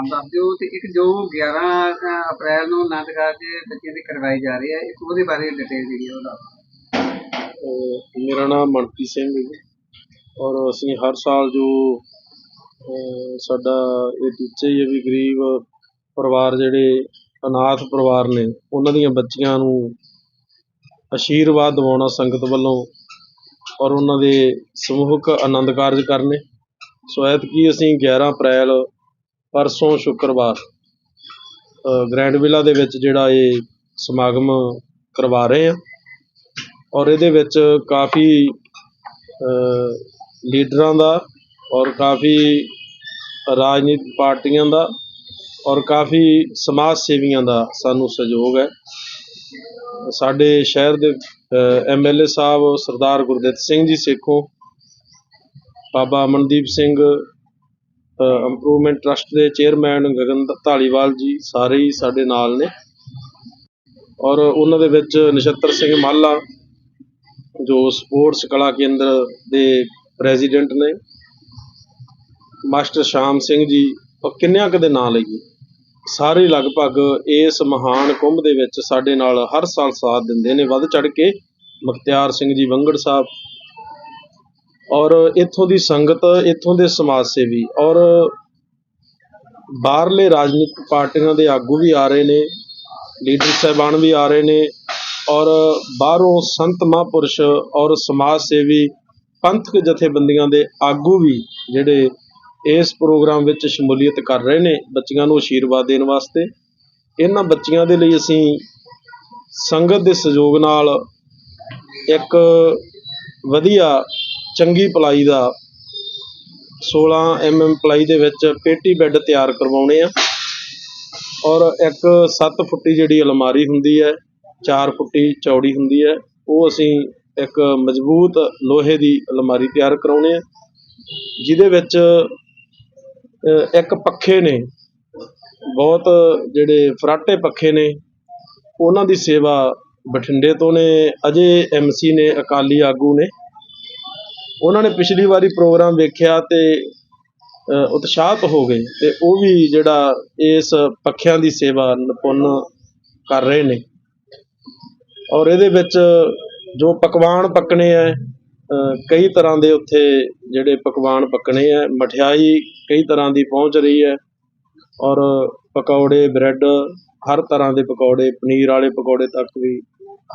ਨਾਮ ਦੱਸ ਦਿਓ ਤੇ ਇੱਕ ਜੋ 11 ਅਪ੍ਰੈਲ ਨੂੰ ਆਨੰਦ ਕਾਰਜ ਬੱਚਿਆਂ ਦੀ ਕਰਵਾਈ ਜਾ ਰਹੀ ਹੈ ਇੱਕ ਉਹਦੇ ਬਾਰੇ ਡਿਟੇਲ ਜਿਹੜੀ ਉਹ ਦੱਸ ਮੇਰਾ ਨਾਮ ਮਨਪ੍ਰੀਤ ਸਿੰਘ ਹੈ ਜੀ। ਔਰ ਅਸੀਂ ਹਰ ਸਾਲ ਜੋ ਸਾਡਾ ਇਹ ਟੀਚਾ ਹੀ ਵੀ ਗਰੀਬ ਪਰਿਵਾਰ ਜਿਹੜੇ ਅਨਾਥ ਪਰਿਵਾਰ ਨੇ, ਉਹਨਾਂ ਦੀਆਂ ਬੱਚੀਆਂ ਨੂੰ ਆਸ਼ੀਰਵਾਦ ਦਿਵਾਉਣਾ ਸੰਗਤ ਵੱਲੋਂ ਔਰ ਉਹਨਾਂ ਦੇ ਸਮੂਹਕ ਆਨੰਦ ਕਾਰਜ ਕਰਨੇ। ਸੋ ਐਤਕੀ ਅਸੀਂ 11 ਅਪ੍ਰੈਲ ਪਰਸੋਂ ਸ਼ੁੱਕਰਵਾਰ ਗ੍ਰੈਂਡ ਵਿਲਾ ਦੇ ਵਿੱਚ ਜਿਹੜਾ ਇਹ ਸਮਾਗਮ ਕਰਵਾ ਰਹੇ ਹਾਂ ਔਰ ਇਹਦੇ ਵਿੱਚ ਕਾਫੀ ਲੀਡਰਾਂ ਦਾ ਔਰ ਕਾਫੀ ਰਾਜਨੀਤਿਕ ਪਾਰਟੀਆਂ ਦਾ ਔਰ ਕਾਫੀ ਸਮਾਜ ਸੇਵੀਆਂ ਦਾ ਸਾਨੂੰ ਸਹਿਯੋਗ ਹੈ। ਸਾਡੇ ਸ਼ਹਿਰ ਦੇ MLA sahib Sardar Gurdit Singh ji Sekhon, Baba Amandeep Singh improvement trust ਦੇ ਚੇਅਰਮੈਨ ਗਗਨ ਧਾਲੀਵਾਲ ਜੀ ਸਾਰੇ ਹੀ ਸਾਡੇ ਨਾਲ ਨੇ। ਔਰ ਉਹਨਾਂ ਦੇ ਵਿੱਚ ਨਛੱਤਰ ਸਿੰਘ ਮਾਲਾ, ਜੋ ਸਪੋਰਟਸ ਕਲਾ ਕੇਂਦਰ ਦੇ ਪ੍ਰੈਜ਼ੀਡੈਂਟ ਨੇ। ਮਾਸਟਰ ਸ਼ਾਮ ਸਿੰਘ ਜੀ, ਉਹ ਕਿੰਨਿਆਂ ਕੁ ਦੇ ਨਾਂ ਲਈਏ ਸਾਰੇ ਲਗਭਗ ਇਸ ਮਹਾਨ ਕੁੰਭ ਦੇ ਵਿੱਚ ਸਾਡੇ ਨਾਲ ਹਰ ਸਾਲ ਸਾਥ ਦਿੰਦੇ ਨੇ। ਵੱਧ ਚੜ ਕੇ ਮੁਖਤਿਆਰ ਸਿੰਘ ਜੀ ਵੰਗੜ ਸਾਹਿਬ ਔਰ ਇੱਥੋਂ ਦੀ ਸੰਗਤ, ਇੱਥੋਂ ਦੇ ਸਮਾਜ ਸੇਵੀ ਔਰ ਬਾਹਰਲੇ ਰਾਜਨੀਤਿਕ ਪਾਰਟੀਆਂ ਦੇ ਆਗੂ ਵੀ ਆ ਰਹੇ ਨੇ, ਲੀਡਰ ਸਾਹਿਬਾਨ ਵੀ ਆ ਰਹੇ ਨੇ ਔਰ ਬਾਹਰੋਂ ਸੰਤ ਮਹਾਂਪੁਰਸ਼ ਔਰ ਸਮਾਜ ਸੇਵੀ, ਪੰਥਕ ਜਥੇਬੰਦੀਆਂ ਦੇ ਆਗੂ ਵੀ ਜਿਹੜੇ ਇਸ ਪ੍ਰੋਗਰਾਮ ਵਿੱਚ ਸ਼ਮੂਲੀਅਤ ਕਰ ਰਹੇ ਨੇ ਬੱਚੀਆਂ ਨੂੰ ਆਸ਼ੀਰਵਾਦ ਦੇਣ ਵਾਸਤੇ। ਇਹਨਾਂ ਬੱਚੀਆਂ ਦੇ ਲਈ ਅਸੀਂ ਸੰਗਤ ਦੇ ਸਹਿਯੋਗ ਨਾਲ ਇੱਕ ਵਧੀਆ ਚੰਗੀ ਪਲਾਈ ਦਾ ਸੋਲ੍ਹਾਂ 16 ਐਮਐਮ ਪਲਾਈ ਦੇ ਵਿੱਚ ਪੇਟੀ ਬੈੱਡ ਤਿਆਰ ਕਰਵਾਉਣੇ ਆ। ਔਰ ਇੱਕ ਸੱਤ ਫੁੱਟੀ ਜਿਹੜੀ ਅਲਮਾਰੀ ਹੁੰਦੀ ਹੈ, ਚਾਰ ਫੁੱਟੀ ਚੌੜੀ ਹੁੰਦੀ ਹੈ, ਉਹ ਅਸੀਂ ਇੱਕ ਮਜ਼ਬੂਤ ਲੋਹੇ ਦੀ ਅਲਮਾਰੀ ਤਿਆਰ ਕਰਵਾਉਣੇ ਆ। ਜਿਹਦੇ ਵਿੱਚ ਇੱਕ ਪੱਖੇ ਨੇ, ਬਹੁਤ ਜਿਹੜੇ ਫਰਾਟੇ ਪੱਖੇ ਨੇ, ਉਹਨਾਂ ਦੀ ਸੇਵਾ ਬਠਿੰਡੇ ਤੋਂ ਨੇ, ਅਜੇ ਐਮਸੀ ਨੇ, ਅਕਾਲੀ ਆਗੂ ਨੇ। ਉਹਨਾਂ ਨੇ ਪਿਛਲੀ ਵਾਰੀ ਪ੍ਰੋਗਰਾਮ ਵੇਖਿਆ ਤੇ ਉਤਸ਼ਾਹਤ ਹੋ ਗਏ ਤੇ ਉਹ ਵੀ ਜਿਹੜਾ ਇਸ ਪੱਖਿਆਂ ਦੀ ਸੇਵਾ ਨਿਪੁੰਨ ਕਰ ਰਹੇ ਨੇ। ਔਰ ਇਹਦੇ ਵਿੱਚ ਜੋ ਪਕਵਾਨ ਪੱਕਣੇ ਆ ਕਈ ਤਰ੍ਹਾਂ ਦੇ ਉੱਥੇ ਜਿਹੜੇ ਪਕਵਾਨ ਪੱਕਣੇ ਆ ਮਠਿਆਈ ਕਈ ਤਰ੍ਹਾਂ ਦੀ ਪਹੁੰਚ ਰਹੀ ਹੈ ਔਰ ਪਕੌੜੇ, ਬ੍ਰੈਡ, ਹਰ ਤਰ੍ਹਾਂ ਦੇ ਪਕੌੜੇ, ਪਨੀਰ ਵਾਲੇ ਪਕੌੜੇ ਤੱਕ ਵੀ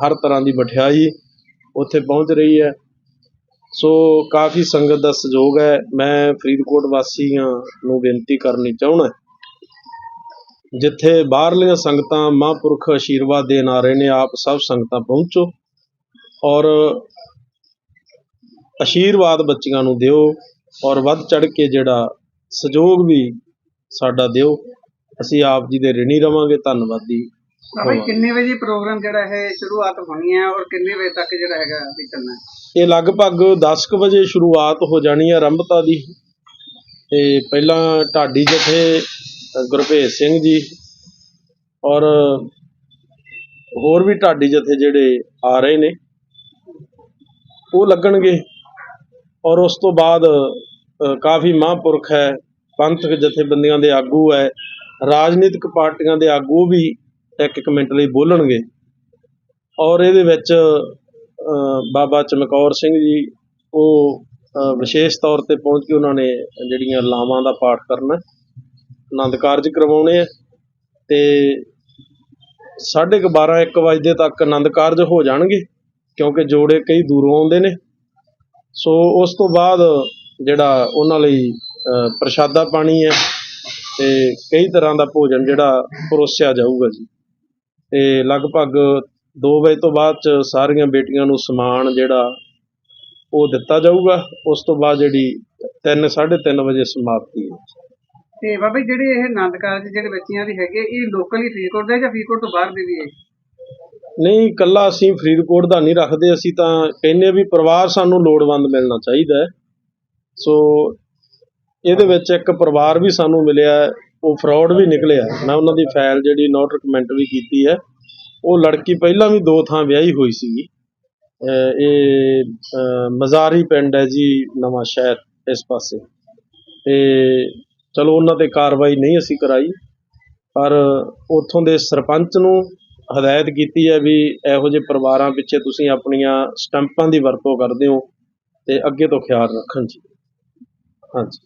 ਹਰ ਤਰ੍ਹਾਂ ਦੀ ਮਠਿਆਈ ਉੱਥੇ ਪਹੁੰਚ ਰਹੀ ਹੈ ਸੋ ਕਾਫੀ ਸੰਗਤ ਦਾ ਸਹਿਯੋਗ ਹੈ। ਮੈਂ ਫਰੀਦਕੋਟ ਵਾਸੀਆਂ ਨੂੰ ਬੇਨਤੀ ਕਰਨੀ ਚਾਹੁੰਦਾ ਜਿੱਥੇ ਬਾਹਰਲੀਆਂ ਸੰਗਤਾਂ ਮਹਾਂਪੁਰਖ ਆਸ਼ੀਰਵਾਦ ਦੇਣ ਆ ਰਹੇ ਨੇ ਆਪ ਸਭ ਸੰਗਤਾਂ ਪਹੁੰਚੋ ਔਰ ਆਸ਼ੀਰਵਾਦ ਬੱਚੀਆਂ ਨੂੰ ਦਿਓ ਔਰ ਵੱਧ ਚੜ ਕੇ ਜਿਹੜਾ ਸਹਿਯੋਗ ਵੀ ਸਾਡਾ ਦਿਓ। ਅਸੀਂ ਆਪ ਜੀ ਦੇ ਰਿਣੀ ਰਵਾਂਗੇ। ਧੰਨਵਾਦੀ ਜੀ, ਕਿੰਨੇ ਵਜੇ ਪ੍ਰੋਗਰਾਮ ਜਿਹੜਾ ਹੈ ਸ਼ੁਰੂਆਤ ਹੋਣੀ ਹੈ ਔਰ ਕਿੰਨੇ ਵਜੇ ਤੱਕ ਜਿਹੜਾ ਹੈਗਾ ਵੀ ਚੱਲਣਾ ਹੈ? ਇਹ ਲਗਭਗ 10 ਕੁ ਵਜੇ ਸ਼ੁਰੂਆਤ ਹੋ ਜਾਣੀ ਹੈ ਆਰੰਭਤਾ ਦੀ। ਤੇ ਪਹਿਲਾਂ ਢਾਡੀ ਜਥੇ ਅ, ਗੁਰਭੇਜ ਸਿੰਘ ਜੀ ਔਰ ਹੋਰ ਵੀ ਢਾਡੀ ਜਥੇ ਜਿਹੜੇ ਆ ਰਹੇ ਨੇ ਉਹ ਲੱਗਣਗੇ। ਔਰ ਉਸ ਤੋਂ ਬਾਅਦ ਕਾਫੀ ਮਹਾਂਪੁਰਖ ਹੈ ਪੰਥਕ ਜਥੇਬੰਦੀਆਂ ਦੇ ਆਗੂ ਹੈ ਰਾਜਨੀਤਿਕ ਪਾਰਟੀਆਂ ਦੇ ਆਗੂ ਵੀ ਇੱਕ ਇੱਕ ਮਿੰਟ ਲਈ ਬੋਲਣਗੇ। ਔਰ ਇਹਦੇ ਵਿੱਚ ਬਾਬਾ ਚਮਕੌਰ ਸਿੰਘ ਜੀ, ਉਹ ਵਿਸ਼ੇਸ਼ ਤੌਰ ਤੇ ਪਹੁੰਚ ਕੇ ਉਹਨਾਂ ਨੇ ਜਿਹੜੀਆਂ ਲਾਵਾਂ ਦਾ ਪਾਠ ਕਰਨਾ ਆਨੰਦ ਕਾਰਜ ਕਰਵਾਉਣੇ ਆ ਤੇ ਸਾਢੇ ਕੁ 12 1 ਵਜੇ ਤੱਕ ਆਨੰਦ ਕਾਰਜ ਹੋ ਜਾਣਗੇ, ਕਿਉਂਕਿ ਜੋੜੇ ਕਈ ਦੂਰੋਂ ਆਉਂਦੇ ਨੇ। ਸੋ ਉਸ ਤੋਂ ਬਾਅਦ ਜਿਹੜਾ ਉਹਨਾਂ ਲਈ ਪ੍ਰਸ਼ਾਦਾ ਪਾਣੀ ਹੈ ਤੇ ਕਈ ਤਰ੍ਹਾਂ ਦਾ ਭੋਜਨ ਜਿਹੜਾ ਪਰੋਸਿਆ ਜਾਊਗਾ ਜੀ। ਤੇ ਲਗਭਗ 2 ਵਜੇ ਤੋਂ ਬਾਅਦ ਚ ਸਾਰੀਆਂ ਬੇਟੀਆਂ ਨੂੰ ਸਮਾਨ ਜਿਹੜਾ ਉਹ ਦਿੱਤਾ ਜਾਊਗਾ। ਉਸ ਤੋਂ ਬਾਅਦ ਜਿਹੜੀ 3 3:30 ਵਜੇ ਸਮਾਪਤੀ ਹੈ ਤੇ ਬਾਬਾ ਜੀ, ਜਿਹੜੇ ਇਹ ਆਨੰਦ ਕਾਰਜ ਜਿਹੜੇ ਬੱਚਿਆਂ ਦੇ ਹੈਗੇ ਇਹ ਲੋਕਲ ਹੀ ਫਰੀਦਕੋਟ ਦੇ ਜਾਂ ਫਰੀਦਕੋਟ ਤੋਂ ਬਾਹਰ ਦੇ ਵੀ ਹੈ ਨਹੀਂ ਇਕੱਲਾ ਅਸੀਂ ਫਰੀਦਕੋਟ ਦਾ ਨਹੀਂ ਰੱਖਦੇ। ਅਸੀਂ ਤਾਂ ਕਹਿੰਦੇ ਵੀ ਪਰਿਵਾਰ ਸਾਨੂੰ ਲੋੜਵੰਦ ਮਿਲਣਾ ਚਾਹੀਦਾ ਹੈ। ਸੋ ਇਹਦੇ ਵਿੱਚ ਇੱਕ ਪਰਿਵਾਰ ਵੀ ਸਾਨੂੰ ਮਿਲਿਆ ਉਹ ਫਰਾਡ ਵੀ ਨਿਕਲਿਆ ਮੈਂ ਉਹਨਾਂ ਦੀ ਫਾਈਲ ਜਿਹੜੀ ਨੋਟ ਰਿਕਮੈਂਟ ਵੀ ਕੀਤੀ ਹੈ। ਉਹ ਲੜਕੀ ਪਹਿਲਾਂ ਵੀ ਦੋ ਥਾਂ ਵਿਆਹੀ ਹੋਈ ਸੀਗੀ। ਇਹ ਮਜ਼ਾਰੀ ਪਿੰਡ ਹੈ ਜੀ ਨਵਾਂ ਸ਼ਹਿਰ ਇਸ ਪਾਸੇ। ਤੇ ਚਲੋ ਉਹਨਾਂ ਤੇ ਕਾਰਵਾਈ ਨਹੀਂ ਅਸੀਂ ਕਰਾਈ, ਪਰ ਉੱਥੋਂ ਦੇ ਸਰਪੰਚ ਨੂੰ ਹਦਾਇਤ ਕੀਤੀ ਹੈ ਵੀ ਇਹੋ ਜਿਹੇ ਪਰਿਵਾਰਾਂ ਪਿੱਛੇ ਤੁਸੀਂ ਆਪਣੀਆਂ ਸਟੈਂਪਾਂ ਦੀ ਵਰਤੋਂ ਕਰਦੇ ਹੋ ਤੇ ਅੱਗੇ ਤੋਂ ਖਿਆਲ ਰੱਖਣ ਜੀ। ਹਾਂਜੀ।